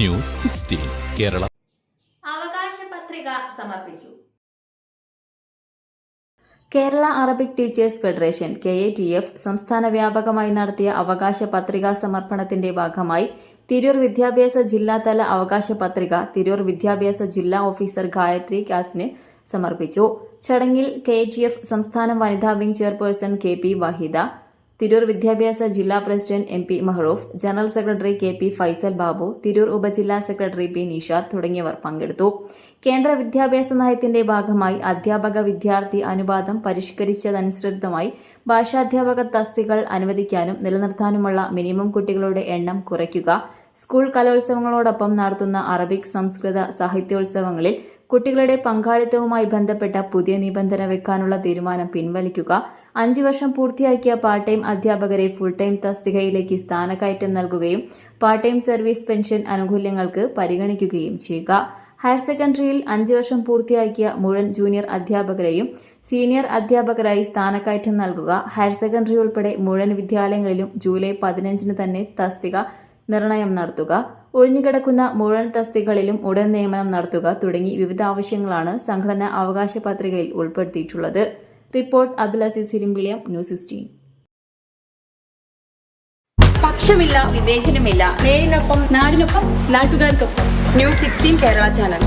News sixteen Kerala. അവകാശ പത്രിക സമർപ്പിച്ചു. Kerala Arabic teachers federation K A T F സംസ്ഥാന വ്യാപകമായി നടത്തിയ അവകാശ പത്രികാ സമർപ്പണത്തിന്റെ ഭാഗമായി തിരൂർ വിദ്യാഭ്യാസ ജില്ലാതല അവകാശ പത്രിക തിരൂർ വിദ്യാഭ്യാസ ജില്ലാ ഓഫീസർ ഗായത്രി കാസിന് സമർപ്പിച്ചു. ചടങ്ങിൽ കെ ടി എഫ് സംസ്ഥാന വനിതാ wing chairperson K P Wahida Tirur വിദ്യാഭ്യാസ ജില്ലാ president M P Mahroof general secretary K P Faisal Babu Tirur ഉപജില്ലാ സെക്രട്ടറി പി നിഷാദ് തുടങ്ങിയവർ പങ്കെടുത്തു. കേന്ദ്ര വിദ്യാഭ്യാസ നയത്തിന്റെ ഭാഗമായി അധ്യാപക വിദ്യാർത്ഥി അനുപാതം പരിഷ്കരിച്ചതനുസൃതമായി ഭാഷാധ്യാപക തസ്തികൾ അനുവദിക്കാനും നിലനിർത്താനുമുള്ള മിനിമം കുട്ടികളുടെ എണ്ണം കുറയ്ക്കുക. സ്കൂൾ കലോത്സവങ്ങളോടൊപ്പം നടത്തുന്ന അറബിക് സംസ്കൃത സാഹിത്യോത്സവങ്ങളിൽ കുട്ടികളുടെ പങ്കാളിത്തവുമായി ബന്ധപ്പെട്ട പുതിയ നിബന്ധന വെക്കാനുള്ള തീരുമാനം പിൻവലിക്കുക. അഞ്ചു വർഷം പൂർത്തിയാക്കിയ പാർട്ട് ടൈം അധ്യാപകരെ ഫുൾ ടൈം തസ്തികയിലേക്ക് സ്ഥാനക്കയറ്റം നൽകുകയും പാർട്ട് ടൈം സർവീസ് പെൻഷൻ ആനുകൂല്യങ്ങൾക്ക് പരിഗണിക്കുകയും ചെയ്യുക. ഹയർ സെക്കൻഡറിയിൽ അഞ്ചു വർഷം പൂർത്തിയാക്കിയ മുഴുവൻ ജൂനിയർ അധ്യാപകരെയും സീനിയർ അധ്യാപകരായി സ്ഥാനക്കയറ്റം നൽകുക. ഹയർ സെക്കൻഡറി ഉൾപ്പെടെ മുഴുവൻ വിദ്യാലയങ്ങളിലും ജൂലൈ പതിനഞ്ചിന് തന്നെ തസ്തിക നിർണയം നടത്തുക. ഒഴിഞ്ഞുകിടക്കുന്ന മുഴുവൻ തസ്തികളിലും ഉടൻ നിയമനം നടത്തുക തുടങ്ങി വിവിധ ആവശ്യങ്ങളാണ് സംഘടന അവകാശ പത്രികയിൽ ഉൾപ്പെടുത്തിയിട്ടുള്ളത്. Report Abdul Azeez Irimbiliyam news sixteen പക്ഷമില്ല വിവേചനമില്ല. നേരിനൊപ്പം നാടിനൊപ്പം നാട്ടുകാർക്കൊപ്പം. News sixteen Kerala channel.